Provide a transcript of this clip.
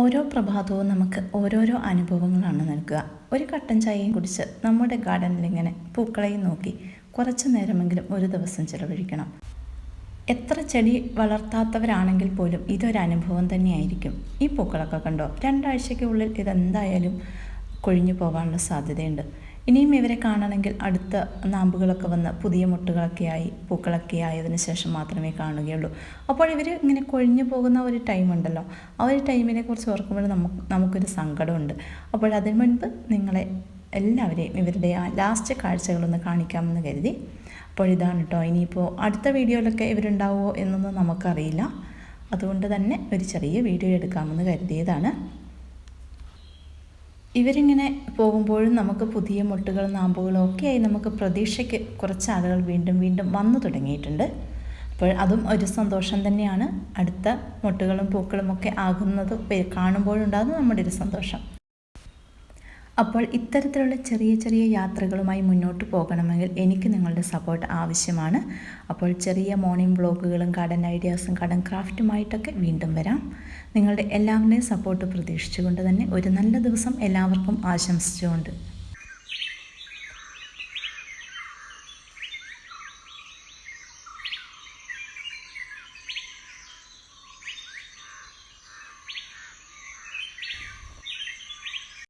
ഓരോ പ്രഭാതവും നമുക്ക് ഓരോരോ അനുഭവങ്ങളാണ് നൽകുക. ഒരു കട്ടൻ ചായയും കുടിച്ച് നമ്മുടെ ഗാർഡനിൽ ഇങ്ങനെ പൂക്കളെയും നോക്കി കുറച്ച് നേരമെങ്കിലും ഒരു ദിവസം ചിലവഴിക്കണം. എത്ര ചെടി വളർത്താത്തവരാണെങ്കിൽ പോലും ഇതൊരനുഭവം തന്നെയായിരിക്കും. ഈ പൂക്കളൊക്കെ കണ്ടോ? രണ്ടാഴ്ചയ്ക്കുള്ളിൽ ഇതെന്തായാലും കൊഴിഞ്ഞു പോകാനുള്ള സാധ്യതയുണ്ട്. ഇനിയും ഇവരെ കാണണമെങ്കിൽ അടുത്ത നാമ്പുകളൊക്കെ വന്ന് പുതിയ മുട്ടുകളൊക്കെ ആയി പൂക്കളൊക്കെ ആയതിന് ശേഷം മാത്രമേ കാണുകയുള്ളൂ. അപ്പോൾ ഇവർ ഇങ്ങനെ കൊഴിഞ്ഞു പോകുന്ന ഒരു ടൈമുണ്ടല്ലോ ആ ഒരു ടൈമിനെ കുറിച്ച് ഓർക്കുമ്പോൾ നമുക്ക് നമുക്കൊരു സങ്കടമുണ്ട്. അപ്പോൾ അതിന് മുൻപ് നിങ്ങളെ എല്ലാവരെയും ഇവരുടെ ആ ലാസ്റ്റ് കാഴ്ചകളൊന്ന് കാണിക്കാമെന്ന് കരുതി. അപ്പോൾ ഇതാണ് കേട്ടോ ഇനിയിപ്പോൾ അടുത്ത വീഡിയോയിലൊക്കെ ഇവരുണ്ടാവുമോ എന്നൊന്നും നമുക്കറിയില്ല. അതുകൊണ്ട് തന്നെ ഒരു ചെറിയ വീഡിയോ എടുക്കാമെന്ന് കരുതിയതാണ്. ഇവരിങ്ങനെ പോകുമ്പോഴും നമുക്ക് പുതിയ മുട്ടുകളും നാമ്പുകളും ഒക്കെയായി നമുക്ക് പ്രതീക്ഷയ്ക്ക് കുറച്ച് ആളുകൾ വീണ്ടും വീണ്ടും വന്നു തുടങ്ങിയിട്ടുണ്ട്. അപ്പോൾ അതും ഒരു സന്തോഷം തന്നെയാണ്. അടുത്ത മുട്ടുകളും പൂക്കളും ഒക്കെ ആകുന്നത് കാണുമ്പോഴുണ്ടാകുന്ന നമ്മുടെ ഒരു സന്തോഷം. അപ്പോൾ ഇത്തരത്തിലുള്ള ചെറിയ ചെറിയ യാത്രകളുമായി മുന്നോട്ട് പോകണമെങ്കിൽ എനിക്ക് നിങ്ങളുടെ സപ്പോർട്ട് ആവശ്യമാണ്. അപ്പോൾ ചെറിയ മോർണിംഗ് ബ്ലോഗുകളും ഗാർഡൻ ഐഡിയാസും ഗാർഡൻ ക്രാഫ്റ്റുമായിട്ടൊക്കെ വീണ്ടും വരാം. നിങ്ങളുടെ എല്ലാവരുടെയും സപ്പോർട്ട് പ്രതീക്ഷിച്ചുകൊണ്ട് തന്നെ ഒരു നല്ല ദിവസം എല്ലാവർക്കും ആശംസിച്ചുകൊണ്ട്